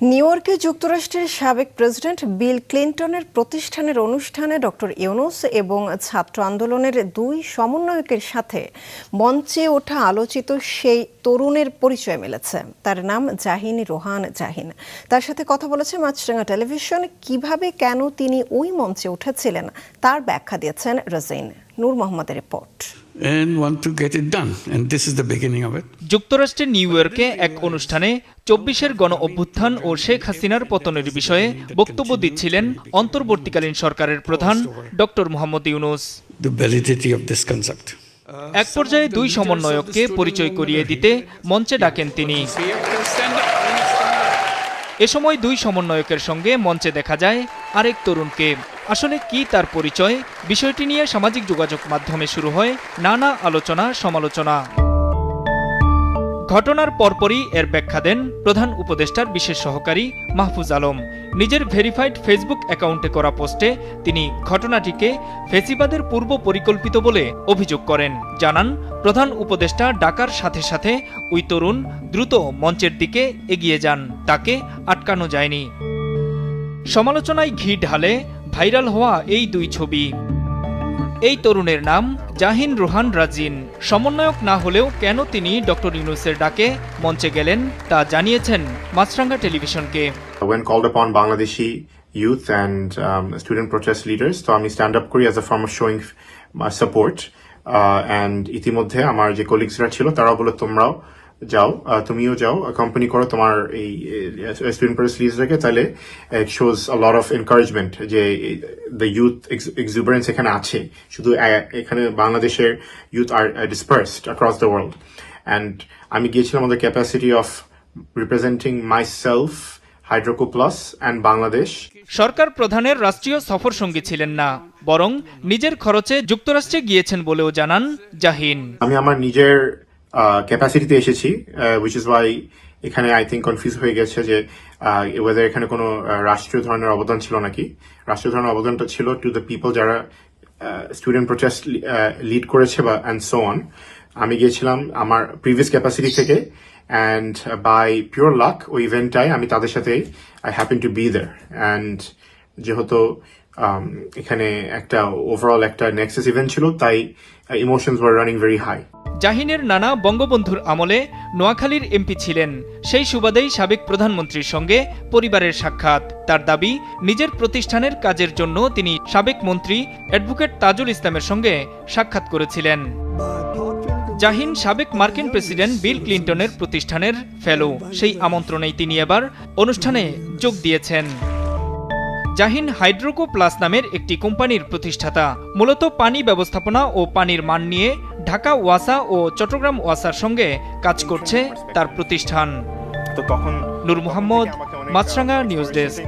New ইয়র্কে যুক্তরাষ্ট্রের সাবেক প্রেসিডেন্ট বিল ক্লিন্টনের প্রতিষ্ঠানের অনুষ্ঠানে ডক্টর ইউনুস এবং ছাত্র আন্দোলনের দুই সমন্বয়কের সাথে মঞ্চে ওঠা আলোচিত সেই তরুণের পরিচয় মিলেছে। তার নাম জাহিন রোহান জাহিন। তার সাথে কথা বলেছে মাছরাঙা টেলিভিশন। কীভাবে কেন তিনি ওই মঞ্চে উঠেছিলেন, তার ব্যাখ্যা দিয়েছেন রাজিন নূর মোহাম্মদের report. And want to get it done. And this is the beginning of it. যুক্তরাষ্ট্রের নিউ ইয়র্কে এক অনুষ্ঠানে চব্বিশের গণ অভ্যুত্থান ও শেখ হাসিনার পতনের বিষয়ে বক্তব্য দিচ্ছিলেন অন্তর্বর্তীকালীন সরকারের প্রধান doctor Muhammad Yunus The validity of this concept. এক পর্যায়ে দুই সমন্বয়ককে পরিচয় করিয়ে দিতে মঞ্চে ডাকেন তিনি এ সময় দুই সমন্বয়কের সঙ্গে মঞ্চে দেখা যায় আরেক তরুণকে। আসলে কি তার পরিচয়? বিষয়টি নিয়ে সামাজিক যোগাযোগ মাধ্যমে শুরু হয় নানা আলোচনা, সমালোচনা। ঘটনার পরপরই এর ব্যাখ্যা দেন প্রধান উপদেষ্টার বিশেষ সহকারী মাহফুজ আলম। নিজের ভেরিফাইড ফেসবুক অ্যাকাউন্টে করা পোস্টে তিনি ঘটনাটিকে ফেসিবাদের পূর্ব পরিকল্পিত বলে অভিযোগ করেন। জানান, প্রধান উপদেষ্টা ডাকার সাথে সাথে ওই তরুণ দ্রুত মঞ্চের দিকে এগিয়ে যান। তাকে আটকানো যায়নি। সমালোচনায় ঘি ঢালে ভাইরাল হওয়া এই দুই ছবি। এই তরুণের নাম জাহিন রোহান রাজিন। সমন্বয়ক না হলেও কেন তিনি ডক্টর ইউনুসের ডাকে মঞ্চে গেলেন তা জানিয়েছেন মাছরাঙ্গা টেলিভিশনকে। When called upon Bangladeshi youth and um, student protest leaders তো আমি স্ট্যান্ড আপ করি as a form of showing support and ইতিমধ্যে আমার যে কলিগসরা ছিল তারাও বলে তোমরাও যাও তুমিও যাও কোম্পানি করো তোমার এই স্টুডেন্ট প্রোটেস্ট লিডারকে তাহলে it shows a lot of encouragement যে দ্য ইউথ এক্সুবারেন্স এখানে আছে। শুধু এখানে বাংলাদেশের youth R dispersed across the world and আমি গিয়েছিলাম আমাদের capacity of representing myself হাইড্রোকো প্লাস অ্যান্ড বাংলাদেশ সরকার প্রধানের রাষ্ট্রীয় সফর সঙ্গী ছিলেন না বরং নিজের খরচে যুক্তরাষ্ট্রে গিয়েছেন বলেও জানান জাহিন। আমি আমার নিজের ক্যাপাসিটিতে এসেছি উইচ ইজ ওয়াই এখানে আই থিঙ্ক কনফিউজ হয়ে গেছে যে ওয়েদার এখানে কোনো রাষ্ট্রীয় ধরনের অবদান ছিল নাকি। রাষ্ট্রীয় ধরনের অবদানটা ছিল টু দ্য পিপল যারা স্টুডেন্ট প্রোটেস্ট লিড করেছে বা অ্যান্ড সো অন আমি গিয়েছিলাম আমার প্রিভিয়াস ক্যাপাসিটি থেকে অ্যান্ড বাই পিওর লাক ওই ইভেন্টটায় আমি তাদের সাথে I happen to be there and যেহেতু এখানে একটা ওভারঅল একটা নেক্সাস ইভেন্ট ছিল, তাই emotions were running very high জাহিনের নানা বঙ্গবন্ধুর আমলে নোয়াখালীর এমপি ছিলেন। সেই সুবাদেই সাবেক প্রধানমন্ত্রীর সঙ্গে পরিবারের সাক্ষাৎ। তার দাবি, নিজের প্রতিষ্ঠানের কাজের জন্য তিনি সাবেক মন্ত্রী অ্যাডভোকেট তাজুল ইসলামের সঙ্গে সাক্ষাৎ করেছিলেন। জাহিন সাবেক মার্কিন প্রেসিডেন্ট বিল ক্লিন্টনের প্রতিষ্ঠানের ফেলো। সেই আমন্ত্রণেই তিনি এবার অনুষ্ঠানে যোগ দিয়েছেন। জাহিন হাইড্রোকো প্লাস নামের একটি কোম্পানির প্রতিষ্ঠাতা। মূলত পানি ব্যবস্থাপনা ও পানির মান নিয়ে ঢাকা ওয়াসা ও চট্টগ্রাম ওয়াসার সঙ্গে কাজ করছে তার প্রতিষ্ঠান। তো তখন নূর মোহাম্মদ মাছরাঙ্গা নিউজ ডেস্ক।